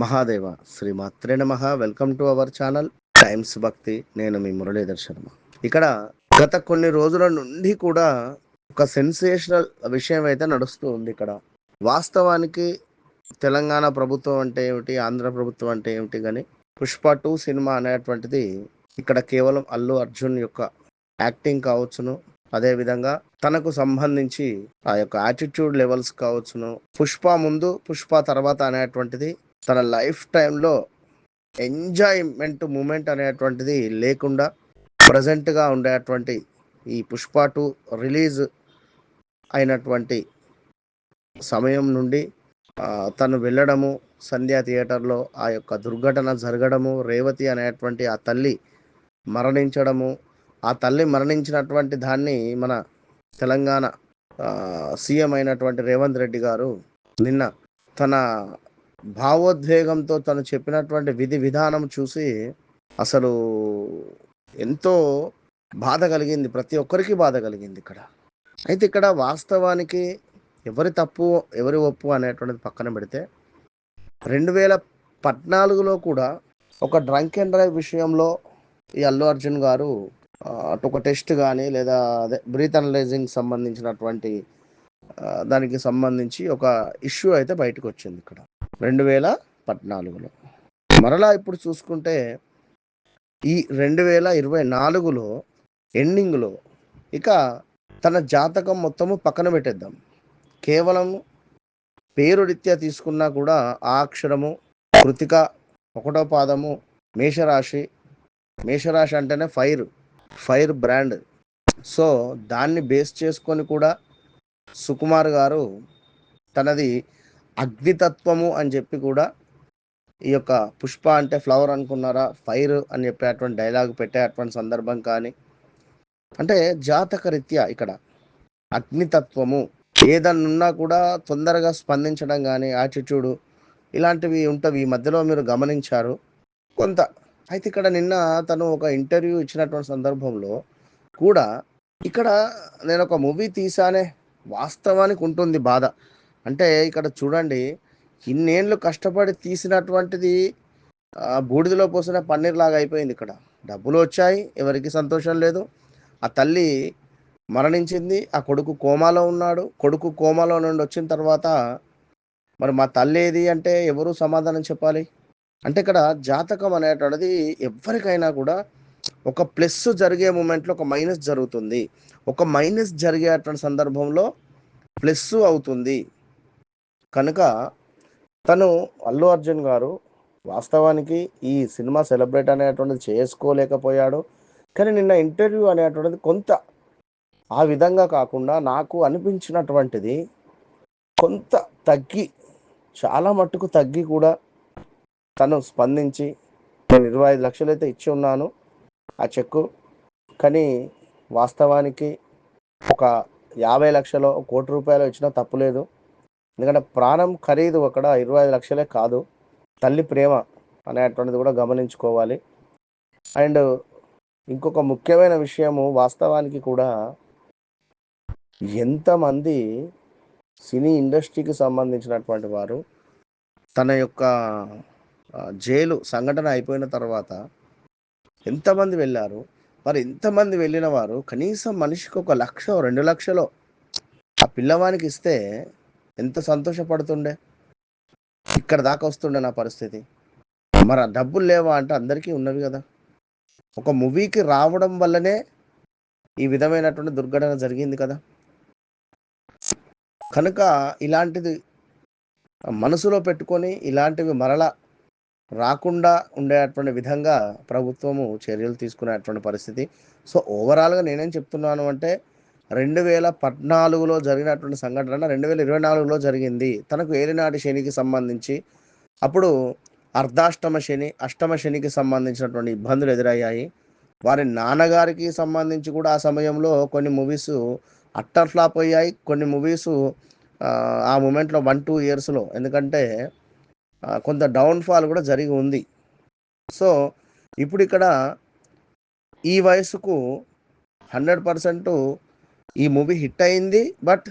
మహాదేవ శ్రీ మాత్రే నమ. Welcome to our channel Times Bhakti నేను మీ మురళీధర్ శర్మ. ఇక్కడ గత కొన్ని రోజుల నుండి కూడా ఒక సెన్సేషనల్ విషయం అయితే నడుస్తూ ఉంది ఇక్కడ. వాస్తవానికి తెలంగాణ ప్రభుత్వం అంటే ఏమిటి ఆంధ్ర ప్రభుత్వం అంటే ఏమిటి కానీ పుష్ప టూ సినిమా అనేటువంటిది ఇక్కడ కేవలం అల్లు అర్జున్ యొక్క యాక్టింగ్ కావచ్చును. అదేవిధంగా తనకు సంబంధించి ఆ యొక్క యాటిట్యూడ్ లెవెల్స్ కావచ్చును. పుష్ప ముందు పుష్ప తర్వాత అనేటువంటిది తన లైఫ్ టైంలో ఎంజాయ్మెంట్ మూమెంట్ అనేటువంటిది లేకుండా ప్రజెంట్గా ఉండేటువంటి ఈ పుష్ప టూ రిలీజ్ అయినటువంటి సమయం నుండి తను వెళ్ళడము సంధ్యా థియేటర్లో ఆ యొక్క దుర్ఘటన జరగడము రేవతి అనేటువంటి ఆ తల్లి మరణించడము ఆ తల్లి మరణించినటువంటి దాన్ని మన తెలంగాణ సీఎం అయినటువంటి రేవంత్ రెడ్డి గారు నిన్న తన భావోద్వేగంతో తను చెప్పినటువంటి విధి విధానం చూసి అసలు ఎంతో బాధ కలిగింది. ప్రతి ఒక్కరికి బాధ కలిగింది ఇక్కడ. అయితే ఇక్కడ వాస్తవానికి ఎవరి తప్పు ఎవరి ఒప్పు అనేటువంటిది పక్కన పెడితే రెండు వేల పద్నాలుగులో కూడా ఒక డ్రంక్ అండ్ డ్రైవ్ విషయంలో ఈ అల్లు అర్జున్ గారు అటు ఒక టెస్ట్ కానీ లేదా అదే బ్రీత్ అనలైజింగ్ సంబంధించినటువంటి దానికి సంబంధించి ఒక ఇష్యూ అయితే బయటకు వచ్చింది ఇక్కడ. రెండు వేల పద్నాలుగులో. మరలా ఇప్పుడు చూసుకుంటే ఈ రెండు వేల ఇరవై నాలుగులో ఎండింగ్లో ఇక తన జాతకం మొత్తము పక్కన పెట్టేద్దాం. కేవలం పేరు రీత్యా తీసుకున్నా కూడా ఆ అక్షరము కృతిక ఒకటో పాదము మేషరాశి మేషరాశి అంటేనే ఫైర్ ఫైర్ బ్రాండ్. సో దాన్ని బేస్ చేసుకొని కూడా సుకుమార్ గారు తనది అగ్నితత్వము అని చెప్పి కూడా ఈ యొక్క పుష్ప అంటే ఫ్లవర్ అనుకున్నారా? ఫైర్ అని చెప్పేటువంటి డైలాగ్ పెట్టే అటువంటి సందర్భం కానీ అంటే జాతక రీత్యా ఇక్కడ అగ్నితత్వము ఏదన్నున్నా కూడా తొందరగా స్పందించడం కానీ యాటిట్యూడు ఇలాంటివి ఉంటవి. ఈ మధ్యలో మీరు గమనించారు. కొంత అయితే ఇక్కడ నిన్న తను ఒక ఇంటర్వ్యూ ఇచ్చినటువంటి సందర్భంలో కూడా ఇక్కడ నేను ఒక మూవీ తీసానే వాస్తవానికి ఉంటుంది బాధ. అంటే ఇక్కడ చూడండి ఇన్నేళ్ళు కష్టపడి తీసినటువంటిది బూడిదలో పోసిన పన్నీర్ లాగా అయిపోయింది ఇక్కడ. డబ్బులు వచ్చాయి ఎవరికి సంతోషం లేదు. ఆ తల్లి మరణించింది ఆ కొడుకు కోమాలో ఉన్నాడు. కొడుకు కోమాలో నుండి వచ్చిన తర్వాత మరి మా తల్లి ఏది అంటే ఎవరు సమాధానం చెప్పాలి? అంటే ఇక్కడ జాతకం అనేటువంటిది ఎవరికైనా కూడా ఒక ప్లస్ జరిగే మూమెంట్లో ఒక మైనస్ జరుగుతుంది. ఒక మైనస్ జరిగేటువంటి సందర్భంలో ప్లస్ అవుతుంది. కనుక తను అల్లు అర్జున్ గారు వాస్తవానికి ఈ సినిమా సెలబ్రేట్ అనేటువంటిది చేసుకోలేకపోయాడు. కానీ నిన్న ఇంటర్వ్యూ అనేటువంటిది కొంత ఆ విధంగా కాకుండా నాకు అనిపించినటువంటిది కొంత తగ్గి చాలా మట్టుకు తగ్గి కూడా తను స్పందించి నేను ఇరవై ఐదు లక్షలు అయితే ఇచ్చి ఉన్నాను ఆ చెక్కు. కానీ వాస్తవానికి ఒక యాభై లక్షలో కోటి రూపాయలు ఇచ్చినా తప్పులేదు. ఎందుకంటే ప్రాణం ఖరీదు అక్కడ ఇరవై ఐదు లక్షలే కాదు. తల్లి ప్రేమ అనేటువంటిది కూడా గమనించుకోవాలి. అండ్ ఇంకొక ముఖ్యమైన విషయము వాస్తవానికి కూడా ఎంతమంది సినీ ఇండస్ట్రీకి సంబంధించినటువంటి వారు తన యొక్క జైలు సంఘటన అయిపోయిన తర్వాత ఎంతమంది వెళ్ళారు? మరి ఎంతమంది వెళ్ళిన వారు కనీసం మనిషికి ఒక లక్ష రెండు లక్షలో ఆ పిల్లవానికి ఇస్తే ఎంత సంతోషపడుతుండే? ఇక్కడ దాకా వస్తుండే నా పరిస్థితి. మరి డబ్బులు లేవా అంటే అందరికీ ఉన్నవి కదా. ఒక మూవీకి రావడం వల్లనే ఈ విధమైనటువంటి దుర్ఘటన జరిగింది కదా. కనుక ఇలాంటిది మనసులో పెట్టుకొని ఇలాంటివి మరల రాకుండా ఉండేటువంటి విధంగా ప్రభుత్వము చర్యలు తీసుకునేటువంటి పరిస్థితి. సో ఓవరాల్గా నేనేం చెప్తున్నాను అంటే రెండు వేల పద్నాలుగులో జరిగినటువంటి సంఘటన రెండు వేల ఇరవై నాలుగులో జరిగింది. తనకు ఏలినాటి శనికి సంబంధించి అప్పుడు అర్ధాష్టమ శని అష్టమ శనికి సంబంధించినటువంటి ఇబ్బందులు ఎదురయ్యాయి. వారి నాన్నగారికి సంబంధించి కూడా ఆ సమయంలో కొన్ని మూవీస్ అట్టర్ ఫ్లాప్ అయ్యాయి. కొన్ని మూవీస్ ఆ మూమెంట్లో వన్ టూ ఇయర్స్లో ఎందుకంటే కొంత డౌన్ఫాల్ కూడా జరిగి ఉంది. సో ఇప్పుడు ఇక్కడ ఈ వయసుకు హండ్రెడ్ పర్సెంట్ ఈ మూవీ హిట్ అయింది బట్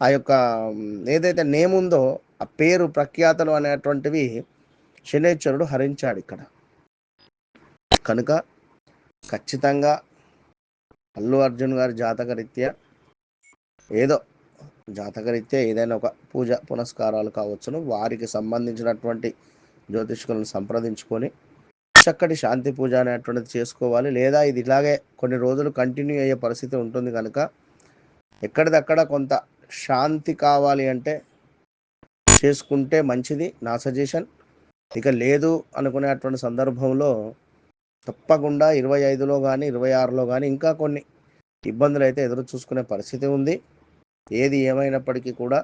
ఆ యొక్క ఏదైతే నేమ్ ఉందో ఆ పేరు ప్రఖ్యాతలు అనేటువంటివి శనేశ్వరుడు హరించాడు ఇక్కడ. కనుక ఖచ్చితంగా అల్లు అర్జున్ గారి జాతకరీత్యా ఏదో జాతకరీత్యా ఏదైనా ఒక పూజ పునస్కారాలు కావచ్చును. వారికి సంబంధించినటువంటి జ్యోతిష్కులను సంప్రదించుకొని చక్కటి శాంతి పూజ అనేటువంటిది చేసుకోవాలి. లేదా ఇది ఇలాగే కొన్ని రోజులు కంటిన్యూ అయ్యే పరిస్థితి ఉంటుంది కనుక ఎక్కడిదక్కడ కొంత శాంతి కావాలి అంటే చేసుకుంటే మంచిది. నా సజెషన్ ఇక లేదు అనుకునేటువంటి సందర్భంలో తప్పకుండా ఇరవై ఐదులో కానీ ఇరవై ఆరులో కానీ ఇంకా కొన్ని ఇబ్బందులు అయితే ఎదురు చూసుకునే పరిస్థితి ఉంది. ఏది ఏమైనప్పటికీ కూడా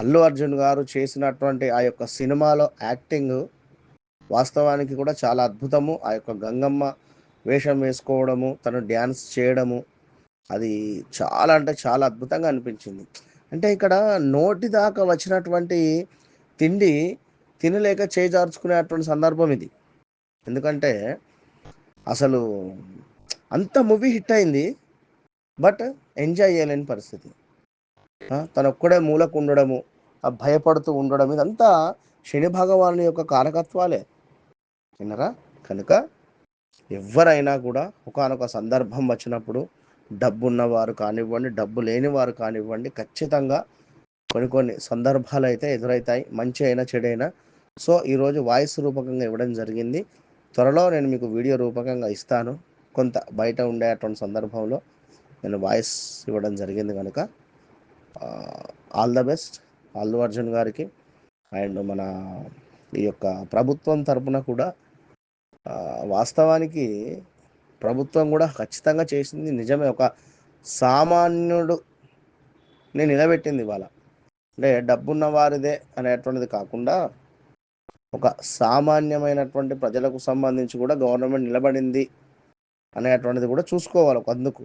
అల్లు అర్జున్ గారు చేసినటువంటి ఆ యొక్క సినిమాలో యాక్టింగ్ వాస్తవానికి కూడా చాలా అద్భుతము. ఆ యొక్క గంగమ్మ వేషం వేసుకోవడము తను డ్యాన్స్ చేయడము అది చాలా అంటే చాలా అద్భుతంగా అనిపించింది. అంటే ఇక్కడ నోటి దాకా వచ్చినటువంటి తిండి తినలేక చేజార్చుకునేటువంటి సందర్భం ఇది. ఎందుకంటే అసలు అంత మూవీ హిట్ అయింది బట్ ఎంజాయ్ చేయలేని పరిస్థితి. తన తను ఒక్కడే మూలకు ఉండడము ఆ భయపడుతూ ఉండడం ఇదంతా శని భగవాను యొక్క కారకత్వాలే. విన్నరా? కనుక ఎవరైనా కూడా ఒకానొక సందర్భం వచ్చినప్పుడు డబ్బు ఉన్నవారు కానివ్వండి డబ్బు లేని వారు కానివ్వండి ఖచ్చితంగా కొన్ని కొన్ని సందర్భాలు అయితే ఎదురవుతాయి మంచి అయినా చెడైనా సో ఈరోజు వాయిస్ రూపకంగా ఇవ్వడం జరిగింది. త్వరలో నేను మీకు వీడియో రూపకంగా ఇస్తాను. కొంత బయట ఉండేటువంటి సందర్భంలో నేను వాయిస్ ఇవ్వడం జరిగింది కనుక. All the best. Allu Arjun గారికి అండ్ మన ఈ యొక్క ప్రభుత్వం తరపున కూడా వాస్తవానికి ప్రభుత్వం కూడా ఖచ్చితంగా చేసింది నిజమే. ఒక సామాన్యుడు నేను నిలబెట్టింది ఇవాళ. అంటే డబ్బున్న వారిదే అనేటువంటిది కాకుండా ఒక సామాన్యమైనటువంటి ప్రజలకు సంబంధించి కూడా గవర్నమెంట్ నిలబడింది అనేటువంటిది కూడా చూసుకోవాలి ఒక అందుకు.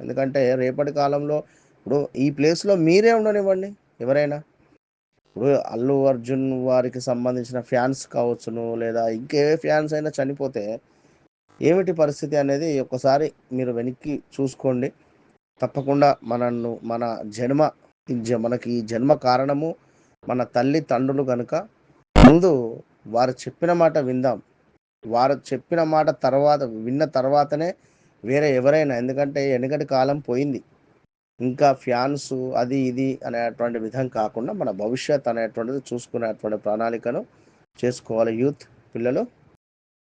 ఎందుకంటే రేపటి కాలంలో ఇప్పుడు ఈ ప్లేస్లో మీరే ఉండనివ్వండి ఎవరైనా. ఇప్పుడు అల్లు అర్జున్ వారికి సంబంధించిన ఫ్యాన్స్ కావచ్చును లేదా ఇంకే ఫ్యాన్స్ అయినా చనిపోతే ఏమిటి పరిస్థితి అనేది ఒక్కసారి మీరు వెనక్కి చూసుకోండి. తప్పకుండా మనను మన జన్మ జ- మనకి ఈ జన్మ కారణము మన తల్లి తండ్రులు కనుక ముందు వారు చెప్పిన మాట విందాం. వారు చెప్పిన మాట తర్వాత విన్న తర్వాతనే వేరే ఎవరైనా ఎందుకంటే వెనకటి కాలం పోయింది. ఇంకా ఫ్యాన్స్ అది ఇది అనేటువంటి విధం కాకుండా మన భవిష్యత్ అనేటువంటిది చూసుకునేటువంటి ప్రణాళికను చేసుకోవాలి యూత్ పిల్లలు.